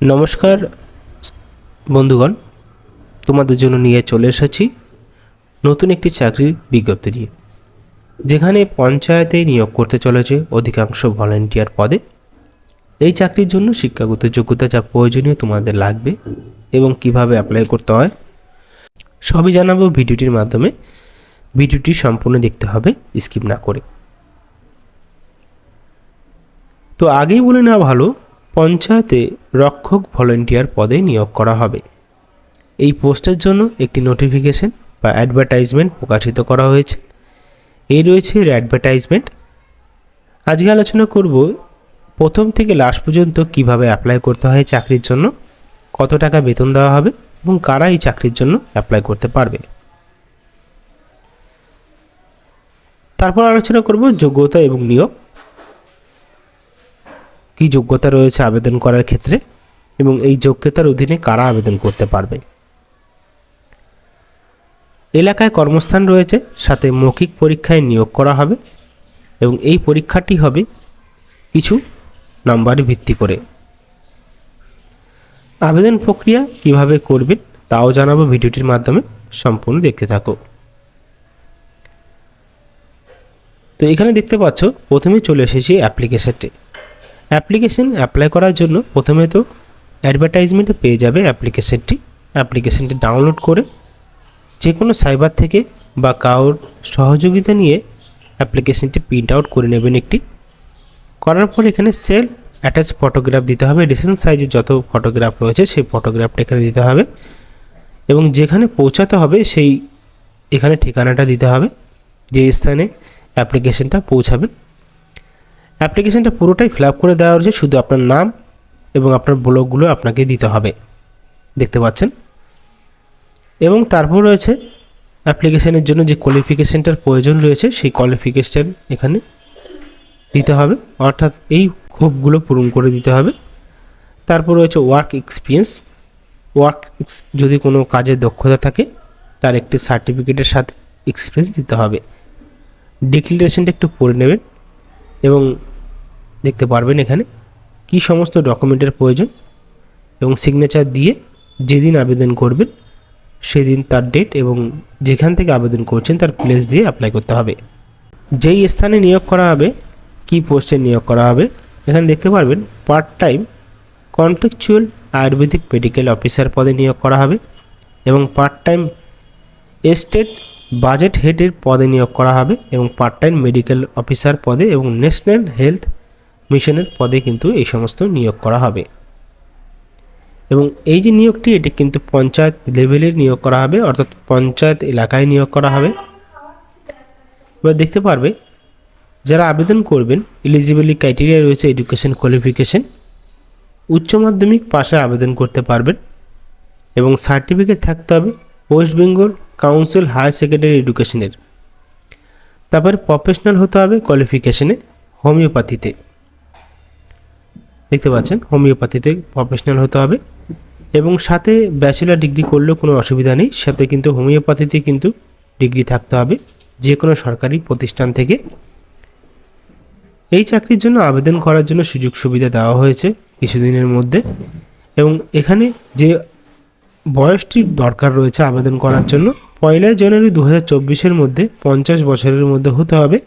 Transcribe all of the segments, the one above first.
নমস্কার বন্ধুগণ, তোমাদের জন্য নিয়ে চলে এসেছি নতুন একটি চাকরির বিজ্ঞপ্তি নিয়ে, যেখানে পঞ্চায়েতে নিয়োগ করতে চলেছে অধিকাংশ ভলেন্টিয়ার পদে। এই চাকরির জন্য শিক্ষাগত যোগ্যতা যা প্রয়োজনীয় তোমাদের লাগবে এবং কীভাবে অ্যাপ্লাই করতে হয়, সবই জানাব ভিডিওটির মাধ্যমে। ভিডিওটি সম্পূর্ণ দেখতে হবে স্কিপ না করে। তো আগেই বলে নেওয়া ভালো পঞ্চায়েতে রক্ষক ভলেন্টিয়ার পদে নিয়োগ করা হবে। এই পোস্টের জন্য একটি নোটিফিকেশন বা অ্যাডভার্টাইজমেন্ট প্রকাশিত করা হয়েছে। এই রয়েছে এর অ্যাডভার্টাইজমেন্ট। আজকে আলোচনা করব প্রথম থেকে লাস্ট পর্যন্ত কীভাবে অ্যাপ্লাই করতে হয় চাকরির জন্য, কত টাকা বেতন দেওয়া হবে এবং কারা এই চাকরির জন্য অ্যাপ্লাই করতে পারবে। তারপর আলোচনা করব যোগ্যতা এবং নিয়োগ। কী যোগ্যতা রয়েছে আবেদন করার ক্ষেত্রে এবং এই যোগ্যতার অধীনে কারা আবেদন করতে পারবে? এলাকায় কর্মস্থান রয়েছে, সাথে মৌখিক পরীক্ষায় নিয়োগ করা হবে এবং এই পরীক্ষাটি হবে কিছু নাম্বারে ভিত্তি করে। আবেদন প্রক্রিয়া কীভাবে করবেন তাও জানাব ভিডিওটির মাধ্যমে, সম্পূর্ণ দেখতে থাকো। তো এখানে দেখতে পাচ্ছ, প্রথমে চলে এসেছি অ্যাপ্লিকেশনটি। অ্যাপ্লিকেশন অ্যাপ্লাই করার জন্য প্রথমে তো অ্যাডভার্টাইজমেন্টে পেয়ে যাবে অ্যাপ্লিকেশনটি। অ্যাপ্লিকেশনটি ডাউনলোড করে যে কোনো সাইবার থেকে বা কারোর সহযোগিতা নিয়ে অ্যাপ্লিকেশনটি প্রিন্ট আউট করে নেবেন একটি। করার পর এখানে সেল অ্যাটাচ ফটোগ্রাফ দিতে হবে। রিসেন্ট সাইজের যত ফটোগ্রাফ রয়েছে সেই ফটোগ্রাফটা এখানে দিতে হবে এবং যেখানে পৌঁছাতে হবে সেই এখানে ঠিকানাটা দিতে হবে। যে স্থানে অ্যাপ্লিকেশনটা পৌঁছাবেন অ্যাপ্লিকেশনটা পুরোটাই ফিল আপ করে দেওয়া হয়েছে শুধু আপনার নাম এবং আপনার ব্লগগুলো আপনাকে দিতে হবে। দেখতে পাচ্ছেন? এবং তারপর রয়েছে অ্যাপ্লিকেশনের জন্য যে কোয়ালিফিকেশানটার প্রয়োজন রয়েছে, সেই কোয়ালিফিকেশন এখানে দিতে হবে। অর্থাৎ এই ক্ষোভগুলো পূরণ করে দিতে হবে। তারপর রয়েছে ওয়ার্ক এক্সপিরিয়েন্স। ওয়ার্ক যদি কোনো কাজের দক্ষতা থাকে, তার একটি সার্টিফিকেটের সাথে এক্সপিরিয়েন্স দিতে হবে। ডিক্লারেশনটা একটু পড়ে নেবেন এবং দেখতে পারবেন এখানে কি সমস্ত ডকুমেন্টের প্রয়োজন এবং সিগনেচার দিয়ে যেদিন আবেদন করবেন, সেদিন তার ডেট এবং যেখান থেকে আবেদন করছেন তার প্লেস দিয়ে অ্যাপ্লাই করতে হবে। যেই স্থানে নিয়োগ করা হবে, কি পোস্টে নিয়োগ করা হবে, এখানে দেখতে পারবেন part time contractual ayurvedic medical officer পদে নিয়োগ করা হবে এবং পার্ট টাইম এস্টেট বাজেট হেডের পদে নিয়োগ করা হবে এবং পার্ট টাইম মেডিকেল অফিসার পদে এবং ন্যাশনাল হেলথ মিশনের পদে কিন্তু এই সমস্ত নিয়োগ করা হবে। এবং এই যে নিয়োগটি, এটি কিন্তু পঞ্চায়েত লেভেলের নিয়োগ করা হবে, অর্থাৎ পঞ্চায়েত এলাকায় নিয়োগ করা হবে। এবার দেখতে পারবে, যারা আবেদন করবেন এলিজিবিলি ক্রাইটেরিয়া রয়েছে এডুকেশন কোয়ালিফিকেশন উচ্চ মাধ্যমিক পাশে আবেদন করতে পারবেন এবং সার্টিফিকেট থাকতে হবে West Bengal council higher secondary এডুকেশনের তারপরে প্রফেশনাল হতে হবে কোয়ালিফিকেশনে হোমিওপ্যাথিতে দেখতে পাচ্ছেন, হোমিওপ্যাথিতে প্রফেশনাল হতে হবে এবং সাথে ব্যাচেলার ডিগ্রি করলেও কোনো অসুবিধা নেই, সাথে কিন্তু হোমিওপ্যাথিতে কিন্তু ডিগ্রি থাকতে হবে, যে কোনো সরকারি প্রতিষ্ঠান থেকে। এই চাকরির জন্য আবেদন করার জন্য সুযোগ সুবিধা দেওয়া হয়েছে কিছুদিনের মধ্যে এবং এখানে যে বয়সটির দরকার রয়েছে আবেদন করার জন্য, পয়লা জানুয়ারি দু হাজার চব্বিশের মধ্যে পঞ্চাশ বছরের মধ্যে হতে হবে।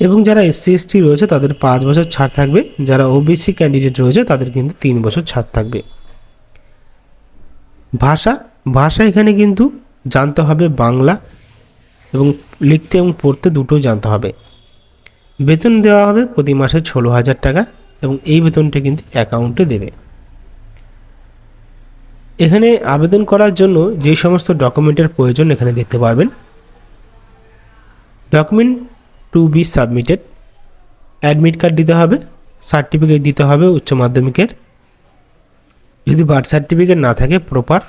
এবং যারা এসসি এসটি রয়েছে, তাদের পাঁচ বছর ছাড় থাকবে। যারা ওবিসি ক্যান্ডিডেট রয়েছে, তাদের কিন্তু তিন বছর ছাড় থাকবে। ভাষা ভাষা এখানে কিন্তু জানতে হবে বাংলা এবং লিখতে এবং পড়তে দুটো জানতে হবে। বেতন দেওয়া হবে প্রতি মাসে ষোলো হাজার টাকা এবং এই বেতনটা কিন্তু অ্যাকাউন্টে দেবে। এখানে আবেদন করার জন্য যে সমস্ত ডকুমেন্টের প্রয়োজন এখানে দেখতে পারবেন। Document to be submitted admit card দিতে হবে সার্টিফিকেট দিতে হবে উচ্চ মাধ্যমিকের। যদি বার্থ সার্টিফিকেট না থাকে প্রপার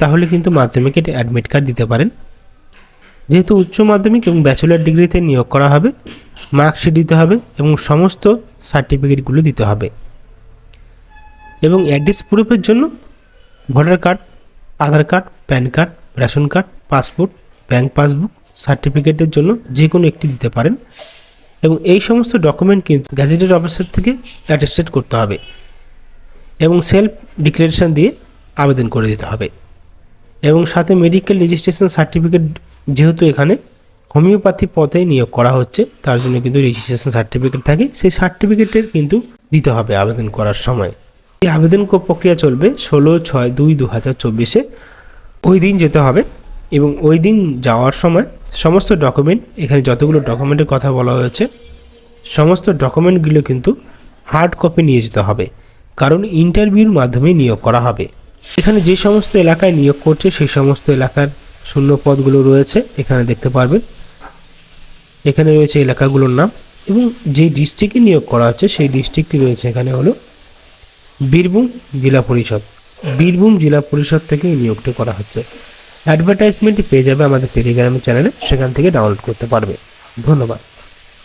তাহলে কিন্তু মাধ্যমিকের অ্যাডমিট কার্ড দিতে পারেন। যেহেতু উচ্চ মাধ্যমিক এবং ব্যাচেলার ডিগ্রিতে নিয়োগ করা হবে মার্কশিট দিতে হবে এবং সমস্ত সার্টিফিকেটগুলো দিতে হবে। এবং অ্যাড্রেস প্রুফের জন্য voter card Aadhaar card PAN card ration card passport bank passbook সার্টিফিকেটের জন্য যে কোনো একটি দিতে পারেন এবং এই সমস্ত ডকুমেন্ট কিন্তু গ্যাজেটেড অফিসার থেকে অ্যাটেস্টেড করতে হবে এবং সেলফ ডিক্লারেশন দিয়ে আবেদন করে দিতে হবে এবং সাথে মেডিকেল রেজিস্ট্রেশন সার্টিফিকেট যেহেতু এখানে হোমিওপ্যাথি পথে নিয়োগ করা হচ্ছে, তার জন্য কিন্তু রেজিস্ট্রেশন সার্টিফিকেট থাকে। সেই সার্টিফিকেটের কিন্তু দিতে হবে আবেদন করার সময়। এই আবেদন প্রক্রিয়া চলবে ষোলো ছয় দুই দু হাজার চব্বিশে। ওই দিন যেতে হবে। এবং ওই দিন যাওয়ার সময় সমস্ত ডকুমেন্ট এখানে যতগুলো ডকুমেন্টের কথা বলা হয়েছে, সমস্ত ডকুমেন্টগুলো কিন্তু হার্ড কপি নিয়ে যেতে হবে। কারণ ইন্টারভিউর মাধ্যমে নিয়োগ করা হবে। এখানে যে সমস্ত এলাকায় নিয়োগ করছে, সেই সমস্ত এলাকার শূন্য পদগুলো রয়েছে, এখানে দেখতে পারবেন। এখানে রয়েছে এলাকাগুলোর নাম এবং যে ডিস্ট্রিক্টে নিয়োগ করা হচ্ছে, সেই ডিস্ট্রিক্টটি রয়েছে এখানে হলো বীরভূম জেলা পরিষদ। বীরভূম জেলা পরিষদ থেকে নিয়োগটি করা হচ্ছে। অ্যাডভার্টাইজমেন্টটি পেয়ে যাবে আমাদের টেলিগ্রাম চ্যানেলে সেখান থেকে ডাউনলোড করতে পারবে। ধন্যবাদ।